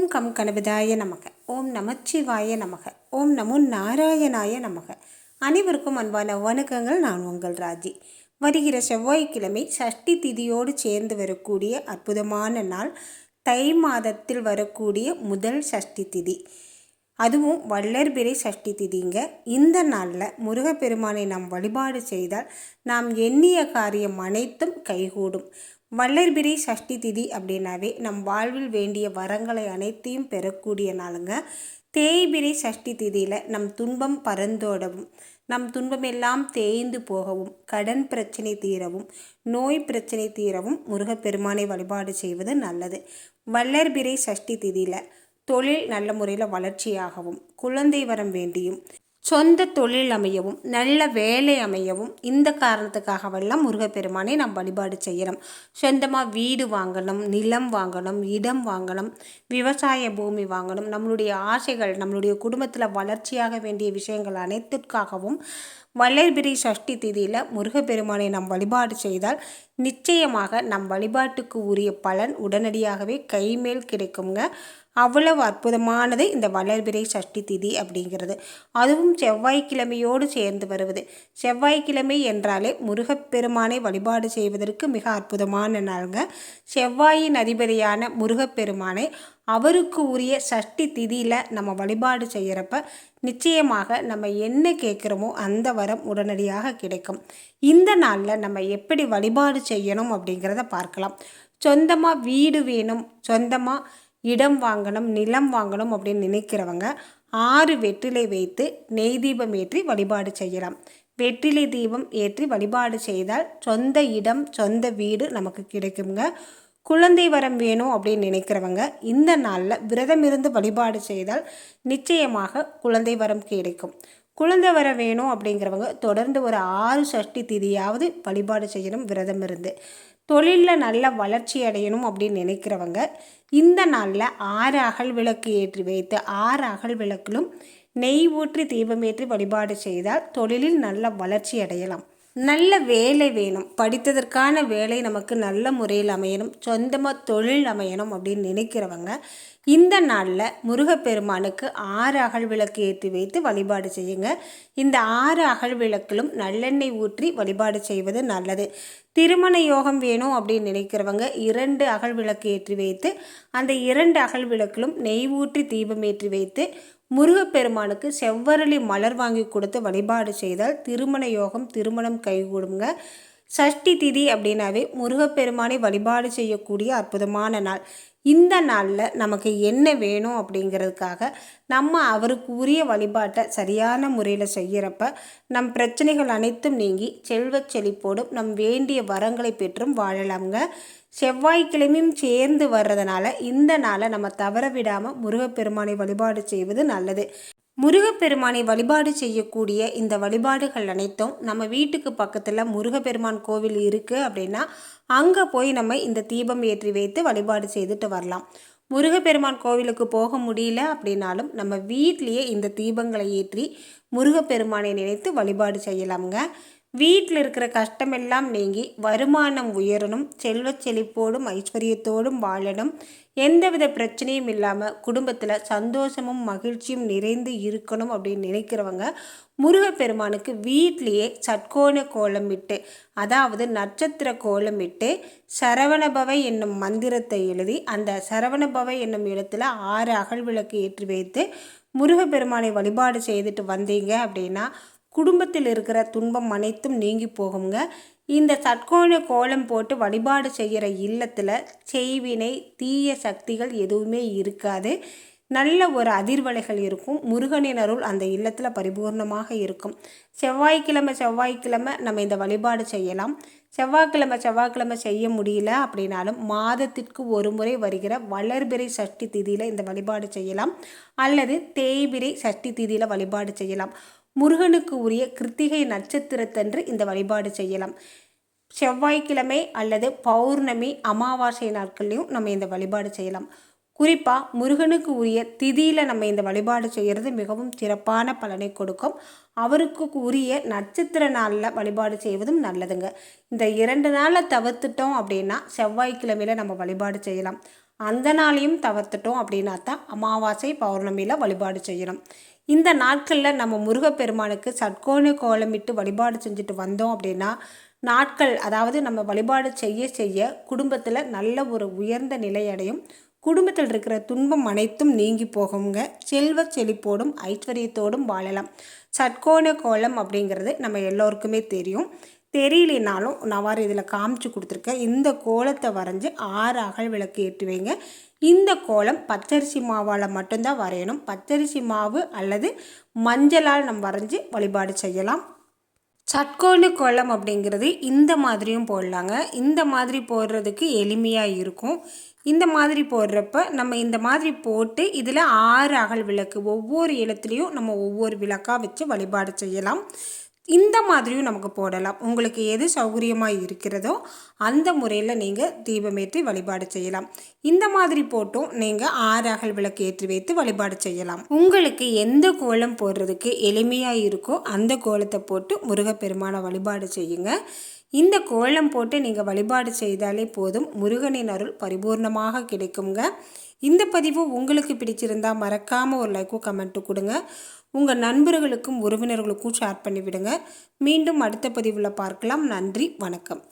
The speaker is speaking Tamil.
ஓம் கம் கணபதாய நமக. ஓம் நமச்சிவாய நமக. ஓம் நமோ நாராயணாய நமக. அனைவருக்கும் அன்பான வணக்கங்கள். நான் உங்கள் ராஜி. வருகிற செவ்வாய்க்கிழமை சஷ்டி திதியோடு சேர்ந்து வரக்கூடிய அற்புதமான நாள். தை மாதத்தில் வரக்கூடிய முதல் சஷ்டி திதி. அதுவும் வள்ளர்பிறை சஷ்டி திதிங்க. இந்த நாளில் முருகப்பெருமானை நாம் வழிபாடு செய்தால் நாம் எண்ணிய காரியம் அனைத்தும் கைகூடும். வள்ளர்பிறை சஷ்டி திதி அப்படின்னாவே நம் வாழ்வில் வேண்டிய வரங்களை அனைத்தையும் பெறக்கூடிய நாளுங்க. தேய்பிரி சஷ்டி திதியில் நம் துன்பம் பரந்தோடவும் நம் துன்பமெல்லாம் தேய்ந்து போகவும் கடன் பிரச்சனை தீரவும் நோய் பிரச்சனை தீரவும் முருகப்பெருமானை வழிபாடு செய்வது நல்லது. வள்ளர்பிறை சஷ்டி திதியில் தொழில் நல்ல முறையில் வளர்ச்சியாகவும் குழந்தை வரம் வேண்டியும் சொந்த தொழில் அமையவும் நல்ல வேலை அமையவும் இந்த காரணத்துக்காகவெல்லாம் முருகப்பெருமானை நாம் வழிபாடு செய்யணும் சொந்தமாக வீடு வாங்கணும் நிலம் வாங்கணும் இடம் வாங்கணும் விவசாய பூமி வாங்கணும். நம்மளுடைய ஆசைகள் நம்மளுடைய குடும்பத்தில் வளர்ச்சியாக வேண்டிய விஷயங்கள் அனைத்திற்காகவும் வளர்பிரி சஷ்டி திதியில் முருகப்பெருமானை நாம் வழிபாடு செய்தால் நிச்சயமாக நம் வழிபாட்டுக்கு உரிய பலன் உடனடியாகவே கைமேல் கிடைக்குங்க அவ்வளவு அற்புதமானது இந்த வளர்பிறை சஷ்டி திதி அப்படிங்கிறது. அதுவும் செவ்வாய்க்கிழமையோடு சேர்ந்து வருவது. செவ்வாய்க்கிழமை என்றாலே முருகப்பெருமானை வழிபாடு செய்வதற்கு மிக அற்புதமான நாளுங்க. செவ்வாயின் அதிபதியான முருகப்பெருமானை அவருக்கு உரிய சஷ்டி திதியில் நம்ம வழிபாடு செய்கிறப்ப நிச்சயமாக நம்ம என்ன கேட்குறோமோ அந்த வரம் உடனடியாக கிடைக்கும். இந்த நாளில் நம்ம எப்படி வழிபாடு செய்யணும் அப்படிங்கிறத பார்க்கலாம். சொந்தமாக வீடு வேணும். சொந்தமாக இடம் வாங்கணும் நிலம் வாங்கணும் அப்படின்னு நினைக்கிறவங்க ஆறு வெற்றிலை வைத்து நெய் தீபம் ஏற்றி வழிபாடு செய்யலாம். வெற்றிலை தீபம் ஏற்றி வழிபாடு செய்தால் சொந்த இடம் சொந்த வீடு நமக்கு கிடைக்குங்க. குழந்தை வரம் வேணும் அப்படின்னு நினைக்கிறவங்க இந்த நாளில் விரதம் இருந்து வழிபாடு செய்தால் நிச்சயமாக குழந்தை வரம் கிடைக்கும். குழந்தை வர வேணும் அப்படிங்கிறவங்க தொடர்ந்து ஒரு ஆறு சஷ்டி திதியாவது வழிபாடு செய்யணும் விரதம் இருந்து. தொழிலில் நல்ல வளர்ச்சி அடையணும் அப்படின்னு நினைக்கிறவங்க இந்த நாளில் ஆறு அகல் விளக்கு ஏற்றி வைத்து ஆறு அகல் விளக்கிலும் நெய் ஊற்றி தீபமேற்றி வழிபாடு செய்தால் தொழிலில் நல்ல வளர்ச்சி அடையலாம். நல்ல வேலை வேணும். படித்ததற்கான வேலை நமக்கு நல்ல முறையில் அமையணும். சொந்தமாக தொழில் அமையணும் அப்படின்னு நினைக்கிறவங்க இந்த நாளில் முருகப்பெருமானுக்கு ஆறு அகல் விளக்கு ஏற்றி வைத்து வழிபாடு செய்யுங்க. இந்த ஆறு அகல் விளக்கிலும் நல்லெண்ணெய் ஊற்றி வழிபாடு செய்வது நல்லது. திருமண யோகம் வேணும் அப்படின்னு நினைக்கிறவங்க இரண்டு அகல் விளக்கு ஏற்றி வைத்து அந்த இரண்டு அகல் விளக்கிலும் நெய் ஊற்றி தீபம் ஏற்றி வைத்து முருகப்பெருமானுக்கு செவ்வரளி மலர் வாங்கி கொடுத்து வழிபாடு செய்தால் திருமண யோகம் திருமணம் கைகூடுங்க சஷ்டி திதி அப்படின்னாவே முருகப்பெருமானை வழிபாடு செய்யக்கூடிய அற்புதமான நாள். இந்த நாளில் நமக்கு என்ன வேணும் அப்படிங்கிறதுக்காக நம்ம அவருக்கு உரிய வழிபாட்டை சரியான முறையில் செய்கிறப்ப நம் பிரச்சனைகள் அனைத்தும் நீங்கி செல்வச் செழிப்போடும் நம் வேண்டிய வரங்களை பெற்றும் வாழலாம்ங்க. செவ்வாய்க்கிழமையும் சேர்ந்து வர்றதுனால இந்த நாளை நம்ம தவற விடாமல் முருகப்பெருமானை வழிபாடு செய்வது நல்லது. முருகப்பெருமானை வழிபாடு செய்யக்கூடிய இந்த வழிபாடுகள் அனைத்தும் நம்ம வீட்டுக்கு பக்கத்தில் முருகப்பெருமான் கோவில் இருக்குது அப்படின்னா அங்கே போய் நம்ம இந்த தீபம் ஏற்றி வைத்து வழிபாடு செய்துட்டு வரலாம். முருகப்பெருமான் கோவிலுக்கு போக முடியல அப்படின்னாலும் நம்ம வீட்லேயே இந்த தீபங்களை ஏற்றி முருகப்பெருமானை நினைத்து வழிபாடு செய்யலாமுங்க. வீட்டில் இருக்கிற கஷ்டமெல்லாம் நீங்கி வருமானம் உயரணும் செல்வ செழிப்போடும் ஐஸ்வர்யத்தோடும் வாழணும். எந்தவித பிரச்சனையும் இல்லாமல் குடும்பத்தில் சந்தோஷமும் மகிழ்ச்சியும் நிறைந்து இருக்கணும் அப்படின்னு நினைக்கிறவங்க முருகப்பெருமானுக்கு வீட்லேயே சட்கோண கோலம் விட்டு அதாவது நட்சத்திர கோலம் விட்டு சரவணபவை என்னும் மந்திரத்தை எழுதி அந்த சரவணபவை என்னும் இடத்துல ஆறு அகல் விளக்கு ஏற்றி வைத்து முருகப்பெருமானை வழிபாடு செய்துட்டு வந்தீங்க அப்படின்னா குடும்பத்தில் இருக்கிற துன்பம் அனைத்தும் நீங்கி போகுங்க இந்த சட்கோண கோலம் போட்டு வழிபாடு செய்கிற இல்லத்தில் செய்வினை தீய சக்திகள் எதுவுமே இருக்காது. நல்ல ஒரு அதிர்வலைகள் இருக்கும். முருகனின் அருள் அந்த இல்லத்தில் பரிபூர்ணமாக இருக்கும். செவ்வாய்க்கிழமை செவ்வாய்க்கிழமை நம்ம இந்த வழிபாடு செய்யலாம். செவ்வாய்க்கிழமை செவ்வாய்க்கிழமை செய்ய முடியல அப்படின்னாலும் மாதத்திற்கு ஒரு முறை வருகிற வளர்பிறை சஷ்டி திதியில் இந்த வழிபாடு செய்யலாம். அல்லது தேய்பிரை சஷ்டி திதியில் வழிபாடு செய்யலாம். முருகனுக்கு உரிய கிருத்திகை நட்சத்திரத்தன்று இந்த வழிபாடு செய்யலாம். செவ்வாய்க்கிழமை அல்லது பௌர்ணமி அமாவாசை நாட்கள்லையும் நம்ம இந்த வழிபாடு செய்யலாம். குறிப்பாக முருகனுக்கு உரிய திதியில் நம்ம இந்த வழிபாடு செய்கிறது மிகவும் சிறப்பான பலனை கொடுக்கும். அவருக்கு உரிய நட்சத்திர நாளில் வழிபாடு செய்வதும் நல்லதுங்க. இந்த இரண்டு நாளில் தவிர்த்துட்டோம் அப்படின்னா செவ்வாய்க்கிழமையில் நம்ம வழிபாடு செய்யலாம். அந்த நாளையும் தவிர்த்துட்டோம் அப்படின்னா தான் அமாவாசை பௌர்ணமியில் வழிபாடு செய்யணும். இந்த நாட்களில் நம்ம முருகப்பெருமானுக்கு சட்கோண கோலமிட்டு வழிபாடு செஞ்சுட்டு வந்தோம் அப்படின்னா நாட்கள் அதாவது நம்ம வழிபாடு செய்ய செய்ய குடும்பத்தில் நல்ல ஒரு உயர்ந்த நிலையடையும் குடும்பத்தில் இருக்கிற துன்பம் அனைத்தும் நீங்கி போகுங்க. செல்வ செழிப்போடும் ஐஸ்வர்யத்தோடும் வாழலாம். சட்கோண கோலம் அப்படிங்கிறது நம்ம எல்லோருக்குமே தெரியும். தெரியலனாலும் நான் வர இதில் காமிச்சு கொடுத்துருக்கேன். இந்த கோலத்தை வரைஞ்சி ஆறு அகல் விளக்கு ஏற்றி வைங்க. இந்த கோலம் பச்சரிசி மாவால் மட்டும்தான் வரையணும். பச்சரிசி மாவு அல்லது மஞ்சளால் நம்ம வரைஞ்சி வழிபாடு செய்யலாம். சட்கோண கோலம் அப்படிங்கிறது இந்த மாதிரியும் போடலாங்க. இந்த மாதிரி போடுறதுக்கு எளிமையாக இருக்கும். இந்த மாதிரி போடுறப்ப நம்ம இந்த மாதிரி போட்டு இதில் ஆறு அகல் விளக்கு ஒவ்வொரு இடத்துலையும் நம்ம ஒவ்வொரு விளக்காக வச்சு வழிபாடு செய்யலாம். இந்த மாதிரியும் நமக்கு போடலாம். உங்களுக்கு எது சௌகரியமாக இருக்கிறதோ அந்த முறையில் நீங்கள் தீபமேற்றி வழிபாடு செய்யலாம். இந்த மாதிரி போட்டும் நீங்கள் ஆறு அகல் விளக்கு ஏற்றி வைத்து வழிபாடு செய்யலாம். உங்களுக்கு எந்த கோலம் போடுறதுக்கு எளிமையாக இருக்கோ அந்த கோலத்தை போட்டு முருகப்பெருமானை வழிபாடு செய்யுங்க. இந்த கோலம் போட்டு நீங்கள் வழிபாடு செய்தாலே போதும். முருகனின் அருள் பரிபூர்ணமாக கிடைக்குங்க இந்த பதிவு உங்களுக்கு பிடிச்சிருந்தா மறக்காமல் ஒரு லைக்கும் கமெண்ட்டு கொடுங்க. உங்கள் நண்பர்களுக்கும் உறவினர்களுக்கும் ஷேர் பண்ணிவிடுங்க. மீண்டும் அடுத்த பதிவில் பார்க்கலாம். நன்றி வணக்கம்.